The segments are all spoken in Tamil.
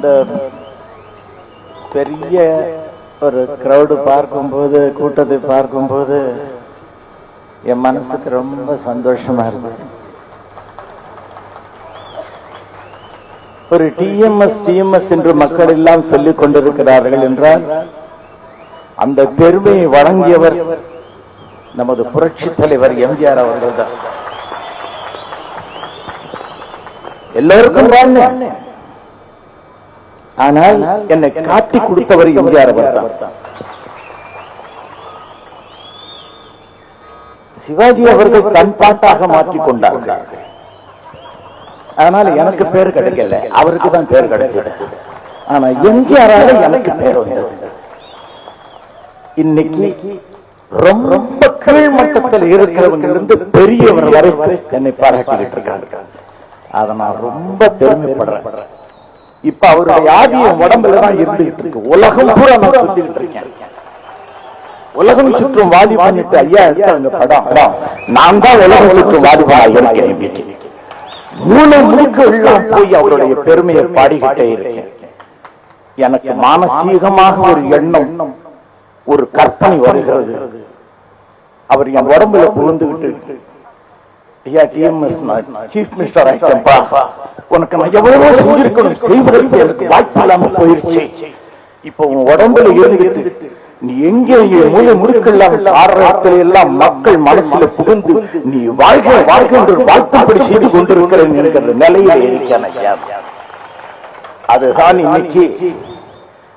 இந்த பெரிய ஒரு க்ரௌடு பார்க்கும்போது கூட்டத்தை பார்க்கும்போது என் மனசுக்கு ரொம்ப சந்தோஷமா இருக்கு ஒரு டிஎம்எஸ் டிஎம்எஸ் என்று மக்கள் எல்லாம் சொல்லிக் கொண்டிருக்கிறார்கள் என்றால் அந்த பெருமையை வழங்கியவர் நமது புரட்சி தலைவர் எம்ஜிஆர் அவர்கள் தான் எல்லோருக்கும் வாழ்ந்தேன். ஆனால் என்னை காட்டி கொடுத்தவர் எம்ஜிஆர் அவர் தான் சிவாஜி அவர்கள் தன் பாட்டாக மாற்றிக் கொண்டார்கள் அதனால எனக்கு பேர் கிடைக்கல. அவருக்கு தான் பேர் கிடைச்சது. ஆனா எம்ஜிஆரால எனக்கு பேர் வந்தது. இன்னைக்கு ரொம்ப கீழ் மட்டத்தில் இருக்கிறவங்க இருந்து பெரியவர் வரை என்னை பாராட்டிக்கிட்டு இருக்காங்க. அதை நான் ரொம்ப பெருமைப்படுறேன். இப்ப அவருடைய ஆதியம் உடம்புல தான் இருந்துகிட்டு இருக்கு. உலகம் பூரா நான் சுத்திக்கிட்டு இருக்கேன். உலகம் சுற்றும் வாதி பண்ணிட்டு ஐயா எடுத்தாங்க படம். படம். நான் தான் உலகம் சுற்றும் வாலிபா இருக்கேன் இன்னைக்கு மூணு முழுக்க எல்லாம் போய் அவருடைய பெருமையை பாடிக்கிட்டே இருக்கேன். எனக்கு மானசீகமாக ஒரு எண்ணம் ஒரு கற்பனை வருகிறது. அவர் என் உடம்புல புகுந்துகிட்டு ஐயா டிஎம்எஸ் சீஃப் மினிஸ்டர் ஆயிட்டேன்ப்பா. உனக்கு நான் எவ்வளவோ செஞ்சிருக்கணும். செய்வதற்கு எனக்கு வாய்ப்பு இல்லாம போயிருச்சு. இப்போ உன் உடம்புல இருந்துகிட்டு நீ எங்கே இங்கே மூலை முடுக்கெல்லாம் ஆடுற எல்லாம் மக்கள் மனசுல புகுந்து நீ வாழ்க வாழ்க என்று வாழ்த்தும்படி செய்து கொண்டிருக்கிறேன் என்கிற நிலையில இருக்கேன் அதுதான் இன்னைக்கு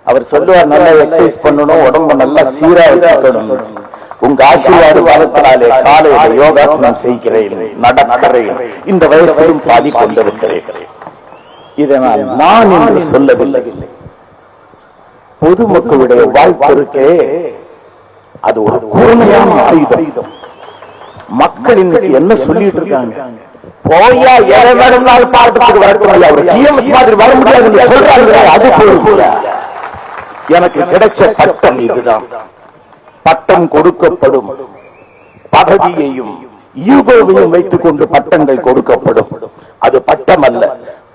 அவர் சொல்லுவார் நல்லா எக்ஸசைஸ் பண்ணணும் உடம்ப நல்லா சீரா இருக்கணும் உங்க ஆசீர்வாத காலத்தினாலே காலையில யோகாசனம் செய்கிறேன். நடக்கிறேன். இந்த வயசிலும் பாதி கொண்டிருக்கிறேன். இதை நான் என்று சொல்லவில்லை. பொதுமக்களுடைய வாழ்க்கை இருக்கே அது ஒரு கூர்மையான ஆயுதம். மக்கள் இன்னைக்கு என்ன சொல்லிட்டு இருக்காங்க போயா எதை வேணும்னாலும் பாட்டுக்கு வரக்கூடாது அவர் டிஎம்எஸ் மாதிரி வர முடியாது சொல்றாங்க அது போல எனக்கு கிடைச்ச பட்டம் இதுதான். பட்டம் கொடுக்கப்படும். பதவியையும் ஈகோவையும் வைத்துக் கொண்டு பட்டங்கள் கொடுக்கப்படும். அது பட்டம் அல்ல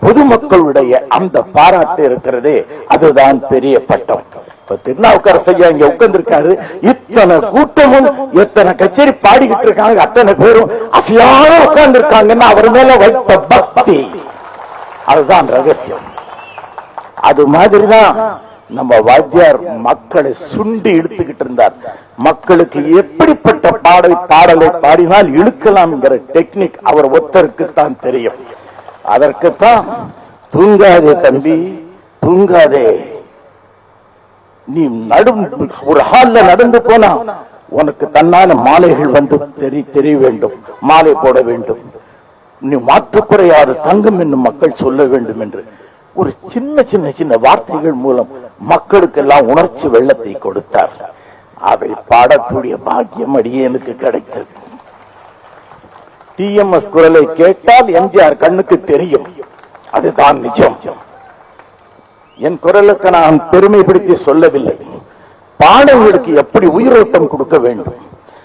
பொதுமக்களுடைய அந்த பாராட்டு இருக்கிறது அதுதான் பெரிய பட்டம். இப்ப திருநாவுக்கரசு ஐயா இங்க உட்கார்ந்திருக்காரு. இத்தனை கூட்டமும் எத்தனை கச்சேரி பாடிக்கிட்டு இருக்காங்க அத்தனை பேரும் அசையாத உட்கார்ந்து இருக்காங்கன்னா அவர் மேல வைத்த பக்தி. அதுதான் ரகசியம். அது மாதிரிதான் நம்ம வாத்தியார் மக்களை சுண்டி இழுத்துக்கிட்டு இருந்தார். மக்களுக்கு எப்படிப்பட்ட பாடல் பாடலை பாடினால் இழுக்கலாம்ங்கிற டெக்னிக் அவர் ஒத்தருக்கு தான் தெரியும். அதற்குத்தான் தூங்காதே தம்பி தூங்காதே. நீ நடும் ஒரு ஹால்ல நடந்து போனா உனக்கு தன்னால மாலைகள் வந்து தெரிய தெரிய வேண்டும் மாலை போட வேண்டும். நீ மாற்றுக்குறையாத தங்கம் என்று மக்கள் சொல்ல வேண்டும் என்று. ஒரு சின்ன சின்ன சின்ன வார்த்தைகள் மூலம் மக்களுக்கெல்லாம் உணர்ச்சி வெள்ளத்தை கொடுத்தார். அதை பாடக்கூடிய பாக்கியம் அடியேனுக்கு கிடைத்தது. டிஎம்எஸ் குரலை கேட்டால் எம்ஜிஆர் கண்ணுக்கு தெரியும். அதுதான் நிஜம். என் குரலுக்கு நான் பெருமைப்படுத்தி சொல்லவில்லை. பாடல்களுக்கு எப்படி உயிரோட்டம் கொடுக்க வேண்டும்?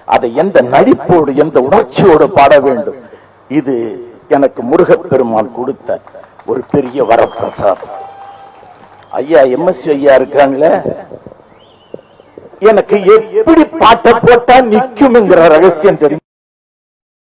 அதை எந்த நடிப்போடு எந்த உணர்ச்சியோடு பாட வேண்டும்? இது எனக்கு முருகப்பெருமான் கொடுத்த ஒரு பெரிய வரப்பிரசாதம். ஐயா எம்எஸ்சி ஐயா இருக்காங்களே? எனக்கு எப்படி பாட்டை போட்டா நிக்கும்ங்கிற ரகசியம் தெரியும்.